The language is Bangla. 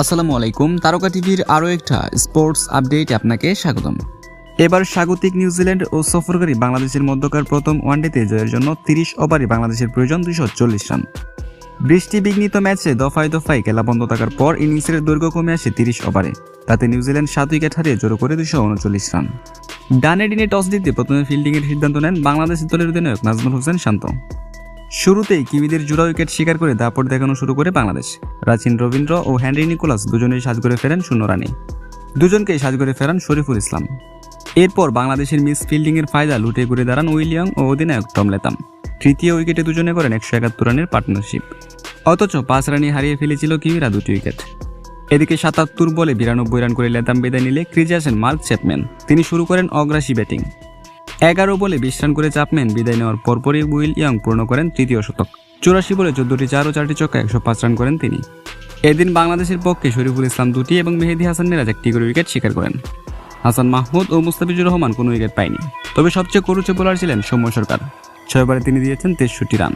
আসসালামু আলাইকুম, তারকা টিভির আরও একটা স্পোর্টস আপডেট আপনাকে স্বাগতম। এবার স্বাগতিক নিউজিল্যান্ড ও সফরকারী বাংলাদেশের মধ্যকার প্রথম ওয়ানডেতে জয়ের জন্য তিরিশ ওভারে বাংলাদেশের প্রয়োজন দুশো চল্লিশ রান। বৃষ্টি বিঘ্নিত ম্যাচে দফায় দফায় খেলা বন্ধ থাকার পর ইনিংসের দৈর্ঘ্য কমে আসে তিরিশ ওভারে। তাতে নিউজিল্যান্ড সাত উইকেট হারিয়ে জোরো করে দুশো উনচল্লিশ রান। ডানে ডিনে টস দিতে প্রথমে ফিল্ডিংয়ের সিদ্ধান্ত নেন বাংলাদেশ দলের অধিনায়ক নাজমুল হোসেন শান্ত। শুরুতেই কিবিদের জোড়া উইকেট শিকার করে দাপট দেখানো শুরু করে বাংলাদেশ। রাচিন, রবীন্দ্র ও হেনরি নিকোলাস দুজনেই সাজ করে ফেরেন শূন্য রানে। দুজনকেই সাজ করে ফেরান শরীফুল ইসলাম। এরপর বাংলাদেশের মিস ফিল্ডিংয়ের ফায়দা লুটে ঘুরে দাঁড়ান উইলিয়াং ও অধিনায়ক টম লেতাম। তৃতীয় উইকেটে দুজনে করেন একশো একাত্তর রানের পার্টনারশিপ। অথচ পাঁচ রানে হারিয়ে ফেলেছিল কিমিরা দুটি উইকেট। এদিকে সাতাত্তর বলে বিরানব্বই রান করে লেতাম বিদায় নিলে ক্রিজে আসেন মার্ক চ্যাপম্যান তিনি শুরু করেন অগ্রাসী ব্যাটিং। এগারো বলে বিশ রান করে চাপম্যান বিদায় নেওয়ার পরপরই উইল ইয়ং পূর্ণ করেন তৃতীয় শতক। চুরাশি বলে চোদ্দটি চার ও চারটি চক্কা একশো পাঁচ রান করেন তিনি। এদিন বাংলাদেশের পক্ষে শরীফুল ইসলাম দুটি এবং মেহেদি হাসান মিরাজ একটি করে উইকেট শিকার করেন। হাসান মাহমুদ ও মুস্তাফিজুর রহমান কোনো উইকেট পায়নি। তবে সবচেয়ে করুচে বোলার ছিলেন সৌম্য সরকার। ছয়বারে তিনি দিয়েছেন তেষট্টি রান।